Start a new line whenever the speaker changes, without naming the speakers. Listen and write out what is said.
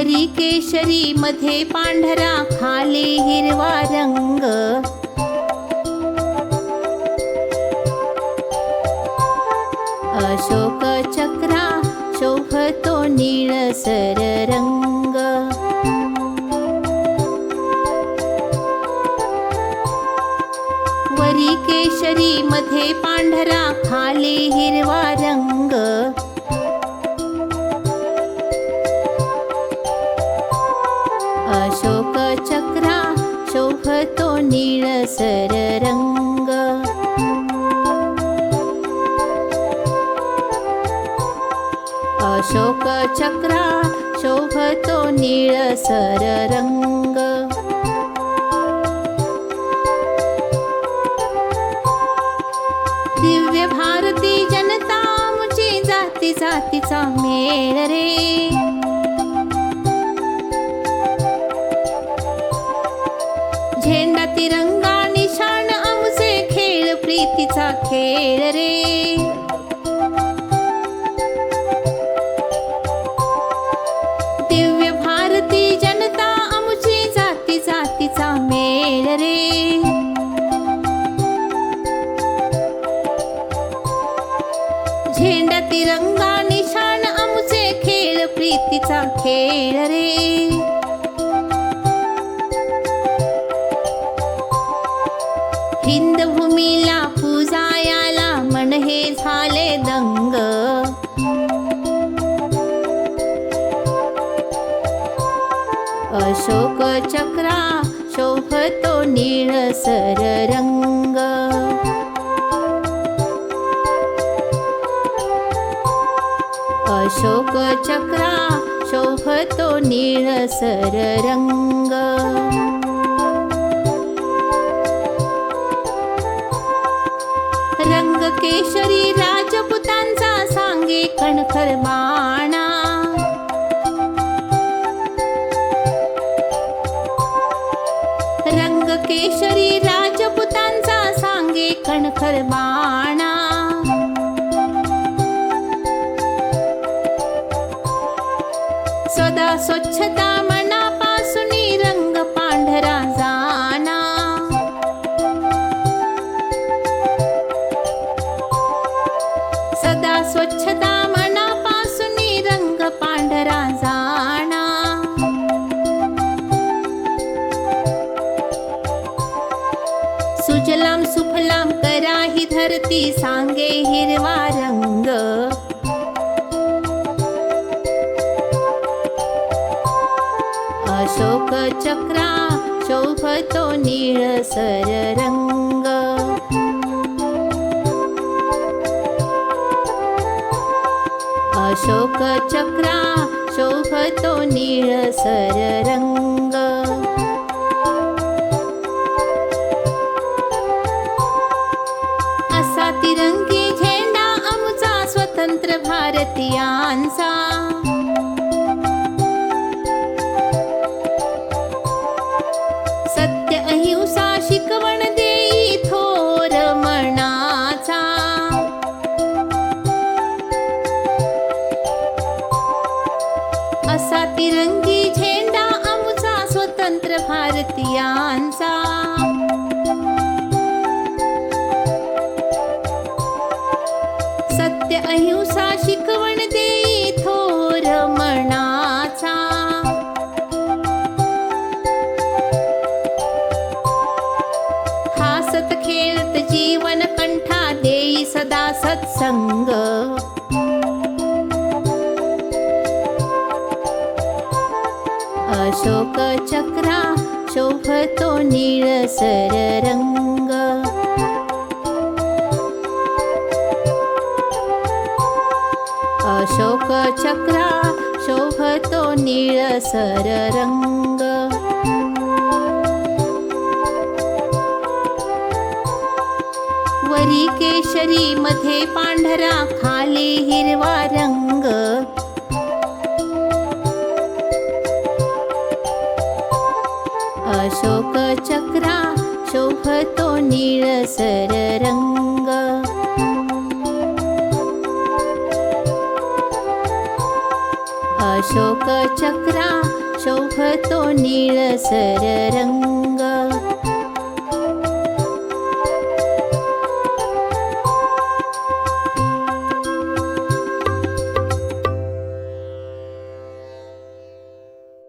हरी केशरी मध्ये पांढरा खाली हिरवा रंग. अशोक चक्रा शोभतो निळसर रंग. वरी केशरी मध्ये पांढरा खाली हिरवा रंग. चक्रा शोभतो शुभतो अशोकचक्रा शोभतो नीलसरङ्ग प्रीतीचा खेळ रे. दिव्य भारती जनता आमची जाती जातीचा मेळ रे. झेंडा तिरंगा निशाण आमचे खेळ प्रीतीचा खेळ रे. हिंद झाले दंग. अशोक चक्रा शोभतो निळसर रंग. अशोक चक्रा शोभतो निळसर रंग. केशरी राजपुतांचा सांगे कणखर बाणा रंग केशरी राजपुतांचा सांगे कणखर बाणा सदा स्वच्छता मना सुजलाम सुफलाम करा ही धरती सांगे हिरवा रंग अशोक चक्रा शोभतो निळसर रंग अशोक चक्रा शोभतो निळसर रंग भारतीयांचा सत्य अहिंसा शिकवण देई थोर मनाचा. असा तिरंगी झेंडा आमचा स्वतंत्र भारतीयांचा. सत्य अहिंसा सदा सत्सङ्ग। अशोकचक्रा शोभतो नीलङ्गशोकचक्रा शोभतो नीसरङ्ग वरी केशरी मध्ये पांढरा खाली हिरवा रंग। अशोक चक्रा शोभतो निळसर रंग। अशोक चक्रा शोभतो निळसर रंग